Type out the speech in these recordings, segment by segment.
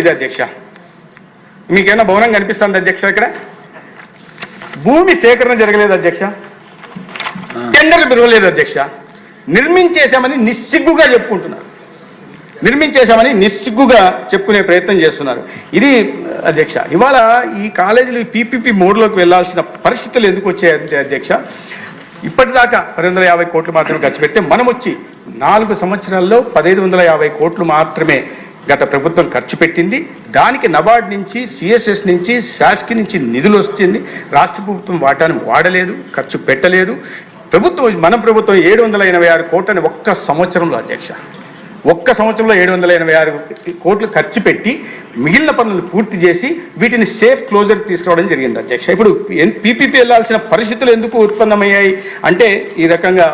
ఇది అధ్యక్ష. మీకేమైనా భవనం కనిపిస్తుంది అధ్యక్ష ఇక్కడ? భూమి సేకరణ జరగలేదు అధ్యక్ష. టెండర్ పిలవలేదు అధ్యక్ష. నిర్మించేశామని నిస్సిగ్గుగా చెప్పుకుంటున్నారు. నిర్మించేశామని నిస్సిగ్గుగా చెప్పుకునే ప్రయత్నం చేస్తున్నారు. ఇది అధ్యక్ష ఇవాళ ఈ కాలేజీలు పీపీపీ మోడ్లోకి వెళ్ళాల్సిన పరిస్థితులు ఎందుకు వచ్చాయంటే అధ్యక్ష ఇప్పటిదాకా పది వందల యాభై కోట్లు మాత్రమే ఖర్చు పెడితే మనం వచ్చి నాలుగు సంవత్సరాల్లో పదహైదు వందల యాభై కోట్లు మాత్రమే గత ప్రభుత్వం ఖర్చు పెట్టింది. దానికి నబార్డ్ నుంచి సిఎస్ఎస్ నుంచి శాస్కి నుంచి నిధులు వస్తుంది. రాష్ట్ర ప్రభుత్వం వాటాను వాడలేదు ఖర్చు పెట్టలేదు. ప్రభుత్వం మన ప్రభుత్వం ఏడు వందల ఎనభై ఆరు కోట్లని ఒక్క సంవత్సరంలో అధ్యక్ష. ఒక్క సంవత్సరంలో ఏడు వందల ఎనభై ఆరు కోట్లు ఖర్చు పెట్టి మిగిలిన పనులు పూర్తి చేసి వీటిని సేఫ్ క్లోజర్ తీసుకురావడం జరిగింది అధ్యక్ష. ఇప్పుడు పీపీపీ వెళ్ళాల్సిన పరిస్థితులు ఎందుకు ఉత్పన్నమయ్యాయి? అంటే ఈ రకంగా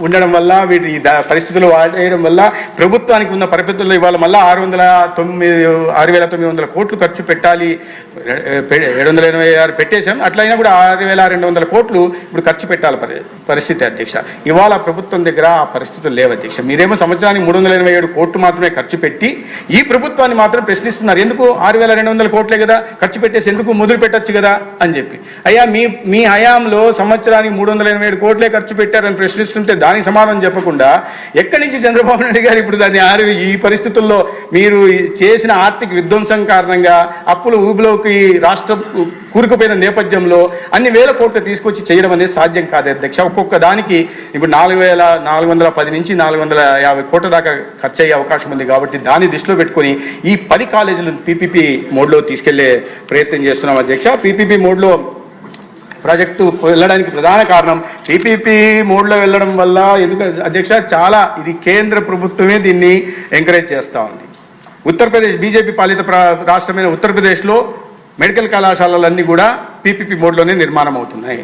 ఉండడం వల్ల వీటి దా- పరిస్థితులు వాడేయడం వల్ల ప్రభుత్వానికి ఉన్న పరిస్థితుల్లో ఇవాళ మళ్ళీ ఆరు వందల తొమ్మిది ఆరు వేల తొమ్మిది వందల కోట్లు ఖర్చు పెట్టాలి. ఏడు వందల ఎనభై ఆరు పెట్టేశాం. అట్లయినా కూడా ఆరు వేల రెండు వందల కోట్లు ఇప్పుడు ఖర్చు పెట్టాలి పరి- పరిస్థితి అధ్యక్ష. ఇవాళ ప్రభుత్వం దగ్గర ఆ పరిస్థితులు లేవు అధ్యక్ష. మీరేమో సంవత్సరానికి మూడు వందల ఎనభై ఏడు కోట్లు మాత్రమే ఖర్చు పెట్టి ఈ ప్రభుత్వాన్ని మాత్రం ప్రశ్నిస్తున్నారు. ఎందుకు ఆరు వేల రెండు వందల కోట్లే కదా ఖర్చు పెట్టేసి ఎందుకు మొదలు పెట్టొచ్చు కదా అని చెప్పి. అయ్యా మీ మీ హయాంలో సంవత్సరానికి మూడు వందల ఎనభై ఏడు కోట్లే ఖర్చు పెట్టారని ప్రశ్నిస్తుంటే దానికి సమాధానం చెప్పకుండా ఎక్కడి నుంచి చంద్రబాబు నాయుడు గారు ఇప్పుడు దాన్ని ఆరు ఈ పరిస్థితుల్లో మీరు చేసిన ఆర్థిక విధ్వంసం కారణంగా అప్పులు ఊబిలోకి రాష్ట్రం కూరుకుపోయిన నేపథ్యంలో అన్ని వేల కోట్లు తీసుకొచ్చి చేయడం అనేది సాధ్యం కాదు అధ్యక్ష. ఒక్కొక్క దానికి ఇప్పుడు నాలుగు వేల నాలుగు వందల పది నుంచి నాలుగు వందల యాభై కోట్ల దాకా ఖర్చు అయ్యే అవకాశం ఉంది కాబట్టి దాన్ని దృష్టిలో పెట్టుకొని ఈ పది కాలేజీలను పీపీపీ మోడ్లో తీసుకెళ్ళే ప్రయత్నం చేస్తున్నాం అధ్యక్ష. పీపీపీ మోడ్లో ప్రాజెక్టు వెళ్ళడానికి ప్రధాన కారణం పీపీపీ మోడ్లో వెళ్ళడం వల్ల ఎందుకంటే అధ్యక్ష చాలా ఇది కేంద్ర ప్రభుత్వమే దీన్ని ఎంకరేజ్ చేస్తూ ఉంది. ఉత్తరప్రదేశ్ బీజేపీ పాలిత రాష్ట్రమైన ఉత్తరప్రదేశ్లో మెడికల్ కళాశాలలన్నీ కూడా పీపీపీ మోడ్లోనే నిర్మాణం అవుతున్నాయి.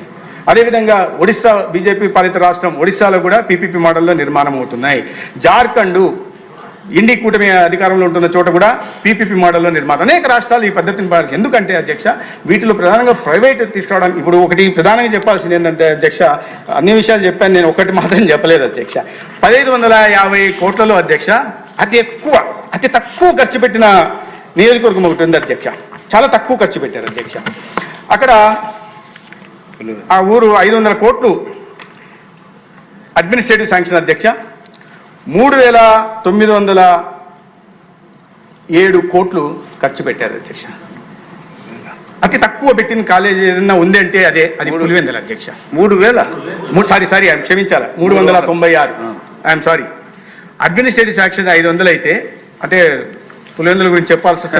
అదేవిధంగా ఒడిశా బీజేపీ పాలిత రాష్ట్రం ఒడిశాలో కూడా పీపీపీ మోడల్లో నిర్మాణం అవుతున్నాయి. జార్ఖండ్ ఇండి కూటమి అధికారంలో ఉంటున్న చోట కూడా పీపీపీ మోడల్లో నిర్మాణం అనేక రాష్ట్రాలు ఈ పద్ధతిని పాటించాయి. ఎందుకంటే అధ్యక్ష వీటిలో ప్రధానంగా ప్రైవేట్ తీసుకురావడానికి ఇప్పుడు ఒకటి ప్రధానంగా చెప్పాల్సింది ఏంటంటే అధ్యక్ష అన్ని విషయాలు చెప్పాను నేను ఒకటి మాత్రం చెప్పలేదు అధ్యక్ష. పదహైదు వందల యాభై కోట్లలో అధ్యక్ష అతి ఎక్కువ అతి తక్కువ ఖర్చు పెట్టిన నియోజకవర్గం ఒకటి ఉంది అధ్యక్ష. చాలా తక్కువ ఖర్చు పెట్టారు అధ్యక్ష. అక్కడ ఆ ఊరు ఐదు వందల కోట్లు అడ్మినిస్ట్రేటివ్ శాంక్షన్ అధ్యక్ష. మూడు వేల తొమ్మిది వందల ఏడు కోట్లు ఖర్చు పెట్టారు అధ్యక్ష. అతి తక్కువ పెట్టిన కాలేజీ ఏదైనా ఉంది అంటే అదే అది పులివెందుల అధ్యక్ష. మూడు వేల? మూడు సారీ సారీ ఆయన క్షమించాలి? మూడు వందల తొంభై ఆరు. ఐఎమ్ సారీ అడ్మినిస్ట్రేటివ్ శాంక్షన్ ఐదు వందలు అయితే అంటే పులివెందుల గురించి చెప్పాల్సి